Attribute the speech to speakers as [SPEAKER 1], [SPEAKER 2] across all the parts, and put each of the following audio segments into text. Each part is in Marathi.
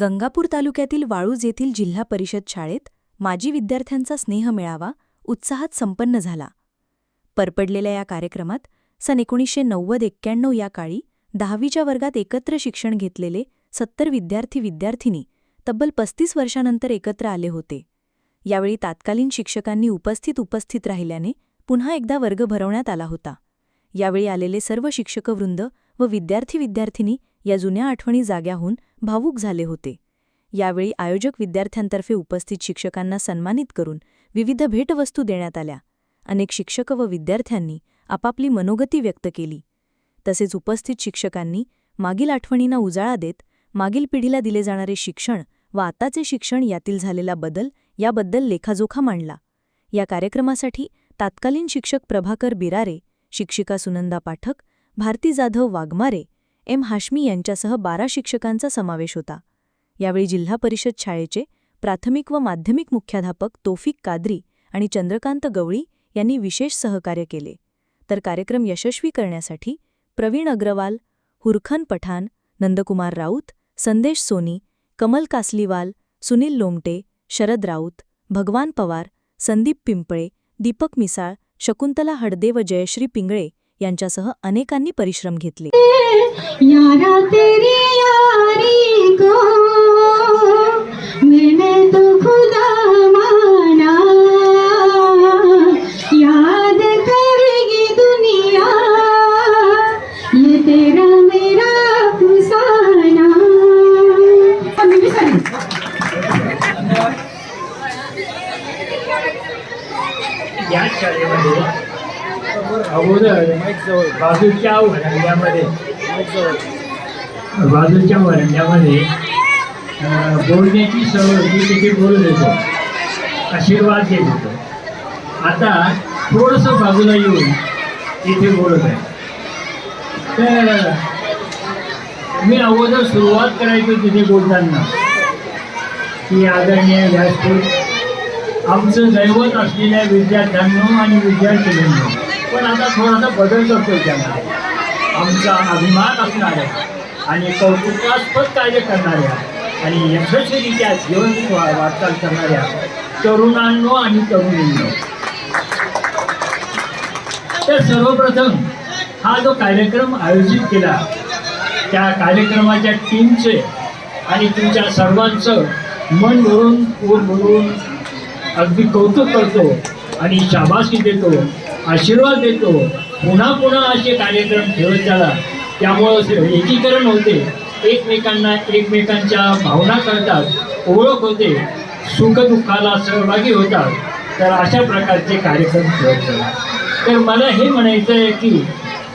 [SPEAKER 1] गंगापूर तालुक्यातील वाळूज येथील जिल्हा परिषद शाळेत माजी विद्यार्थ्यांचा स्नेह मिळावा उत्साहात संपन्न झाला. परपडलेल्या या कार्यक्रमात सन एकोणीसशे नव्वद एक्क्याण्णव या काळी दहावीच्या वर्गात एकत्र शिक्षण घेतलेले सत्तर विद्यार्थी विद्यार्थिनी तब्बल पस्तीस वर्षानंतर एकत्र आले होते. यावेळी तात्कालीन शिक्षकांनी उपस्थित उपस्थित राहिल्याने पुन्हा एकदा वर्ग भरवण्यात आला होता. यावेळी आलेले सर्व शिक्षकवृंद व विद्यार्थी विद्यार्थिनी या जुन्या आठवणी जाग्याहून भावूक झाले होते. यावेळी आयोजक विद्यार्थ्यांतर्फे उपस्थित शिक्षकांना सन्मानित करून विविध भेटवस्तू देण्यात आल्या. अनेक शिक्षक व विद्यार्थ्यांनी आपापली मनोगती व्यक्त केली. तसेच उपस्थित शिक्षकांनी मागील आठवणींना उजाळा देत मागील पिढीला दिले जाणारे शिक्षण व आताचे शिक्षण यातील झालेला बदल याबद्दल लेखाजोखा मांडला. या कार्यक्रमासाठी तात्कालीन शिक्षक प्रभाकर बिरारे शिक्षिका सुनंदा पाठक भारती जाधव वाघमारे एम. हाशमी यांच्यासह बारा शिक्षकांचा समावेश होता. यावेळी जिल्हा परिषद शाळेचे प्राथमिक व माध्यमिक मुख्याध्यापक तोफिक कादरी आणि चंद्रकांत गवळी यांनी विशेष सहकार्य केले. तर कार्यक्रम यशस्वी करण्यासाठी प्रवीण अग्रवाल हुरखन पठाण नंदकुमार राऊत संदेश सोनी कमल कासलीवाल सुनील लोमटे शरद राऊत भगवान पवार संदीप पिंपळे दीपक मिसाळ शकुंतला हडदे व जयश्री पिंगळे यांच्यासह अनेकांनी परिश्रम घेतले.
[SPEAKER 2] यारा तेरी यार।
[SPEAKER 3] अगोदर बाजूच्या वरंड्यामध्ये बाजूच्या वरंड्यामध्ये बोलण्याची सवय मी तिथे बोलू देतो आशीर्वाद देत होतो. आता थोडंसं बाजूला येऊन इथे बोलत आहे. तर मी अगोदर सुरुवात करायचो तिथे बोलताना की आदरणीय व्यासपीठ आमचं दैवत असलेल्या विद्यार्थ्यांनो आणि विद्यार्थिनींनो पण आता थोडासा बदल करतो त्यांना. आमचा अभिमान असणाऱ्या आणि कौतुकास्पद कार्य करणाऱ्या आणि यशस्वीरित्या जीवन वाटचाल करणाऱ्या तरुणांनो आणि तरुणींनो. तर सर्वप्रथम हा जो कार्यक्रम आयोजित केला त्या कार्यक्रमाच्या टीमचे आणि तुमच्या सर्वांचं मन भरून पोट भरून अगदी कौतुक करतो आणि शाबासकी देतो. आशीर्वाद देतो. पुन्हा पुन्हा असे कार्यक्रम ठेवत झाला त्यामुळं एकीकरण होते. एकमेकांना एकमेकांच्या भावना कळतात ओळख होते सुखदुःखाला सहभागी होतात. तर अशा प्रकारचे कार्यक्रम ठेवत झाला तर मला हे म्हणायचं आहे की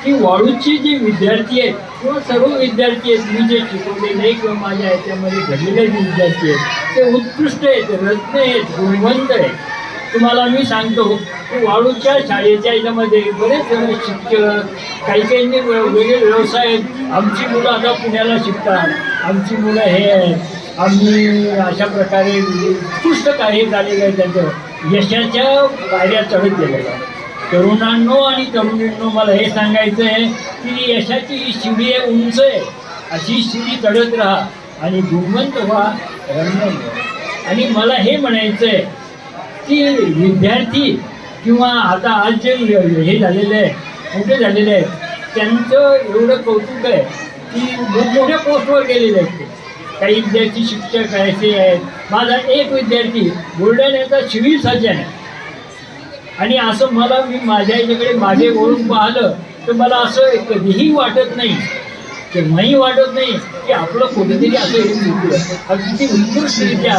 [SPEAKER 3] की वाळूचे जे विद्यार्थी आहेत किंवा सर्व विद्यार्थी आहेत मी जे शिकवलेले किंवा माझ्या याच्यामध्ये घडलेले जे विद्यार्थी आहेत ते उत्कृष्ट आहेत रत्न आहेत गुणवंत आहेत. तुम्हाला मी सांगतो वाळूच्या शाळेच्या याच्यामध्ये बरेच शिक्षक काही काहींनी वेगवेगळे व्यवसाय आहेत. आमची मुलं आता पुण्याला शिकतात. आमची मुलं हे आहेत. आम्ही अशा प्रकारे उत्कृष्ट कार्य झालेलं आहे त्यांचं. यशाच्या पायऱ्या चढत गेलेलं आहे. तरुणांनो आणि तरुणींनो मला हे सांगायचं आहे की यशाची ही शिडी आहे उंच आहे. अशी शिडी चढत राहा आणि गुणवंत व्हा रंगवंत आणि मला हे म्हणायचं आहे की विद्यार्थी किंवा आता आज जे हे झालेले आहे मोठे झालेले आहेत त्यांचं एवढं कौतुक आहे की मोठमोठ्या पोस्टवर गेलेले आहेत ते. काही विद्यार्थी शिक्षक असे आहेत. माझा एक विद्यार्थी बुलढाण्याचा सिव्हिल सर्जन आहे. आणि असं मला मी माझ्या याच्याकडे मागे वळून पाहिलं तर मला असं कधीही वाटत नाही तेव्हाही वाटत नाही की आपलं कुठेतरी असं हे चुकलं अगदी उत्कृष्टरित्या